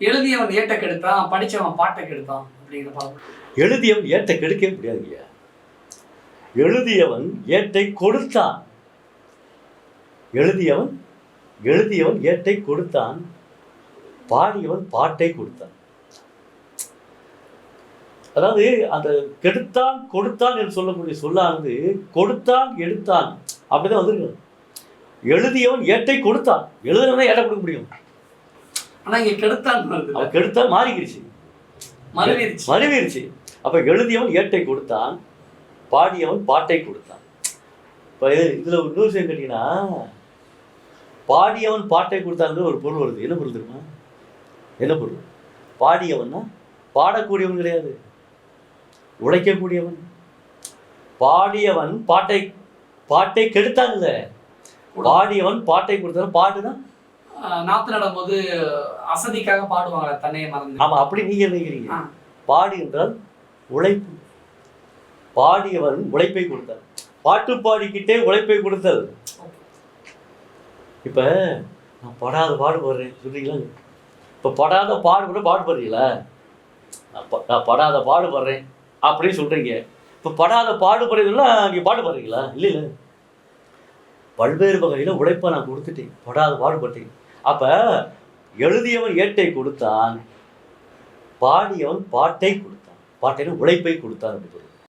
எழுதியவன் ஏட்ட கெடுத்தான் படிச்சவன் பாட்டை கெடுத்தான் அப்படிங்கிற படம். எழுதியவன் ஏட்டை கெடுக்கவே முடியாது ஐயா. எழுதியவன் ஏட்டை கொடுத்தான். எழுதியவன் எழுதியவன் ஏட்டை கொடுத்தான் பாடியவன் பாட்டை கொடுத்தான். அதாவது அந்த கெடுத்தான் கொடுத்தான் என்று சொல்லக்கூடிய சொல்லானது கொடுத்தான் எடுத்தான் அப்படிதான் வந்திருக்கு எழுதியவன் ஏட்டை கொடுத்தான். எழுதுனவன் ஏட்டை கொடுக்க முடியும். ஆனா இங்க கெடுத்தான் கெடுத்தான் மாறிக்கிடுச்சு மறுவிருச்சு. மறுவிருச்சு. அப்ப எழுதியவன் ஏட்டை கொடுத்தான் பாடியவன் பாட்டை கொடுத்தான். இப்போ இது இதுல இன்னொரு விஷயம் கேட்டீங்கன்னா பாடியவன் பாட்டை கொடுத்தாங்கிற ஒரு பொருள் வருது. என்ன பொருள் தெரியுமா? என்ன பொருள்? பாடியவன்னா பாடக்கூடியவன் கிடையாது. உழைக்கக்கூடியவன் பாடியவன் பாட்டை பாட்டை கெடுத்தாங்கல்ல பாடியவன் பாட்டை கொடுத்தான் ஆஹ் நாத்து நடும்போது அசதிக்காக பாடுவாங்க தன்னையை மறந்து. ஆமா அப்படி நீங்க நினைக்கிறீங்க. பாடு என்றால் உழைப்பு. பாடியவன் உழைப்பை கொடுத்தார் பாட்டு பாடிக்கிட்டே உழைப்பை கொடுத்தல். இப்ப நான் படாத பாடுபடுறேன் சொல்றீங்களா? இப்ப படாத பாடுபட பாடுபடுறீங்களா நான் படாத பாடுபடுறேன் அப்படின்னு சொல்றீங்க. இப்ப படாத பாடுபடுறதுன்னா நீங்க பாடுபடுறீங்களா இல்ல இல்ல. பல்வேறு வகையில உழைப்பை நான் கொடுத்துட்டேன். படாத பாடுபட்டேன் அப்ப எழுதியவன் ஏட்டை கொடுத்தான் பாடியவன் பாட்டை கொடுத்தான் பாட்டைன்னு உழைப்பை கொடுத்தான் அப்படின்னு சொல்றாரு.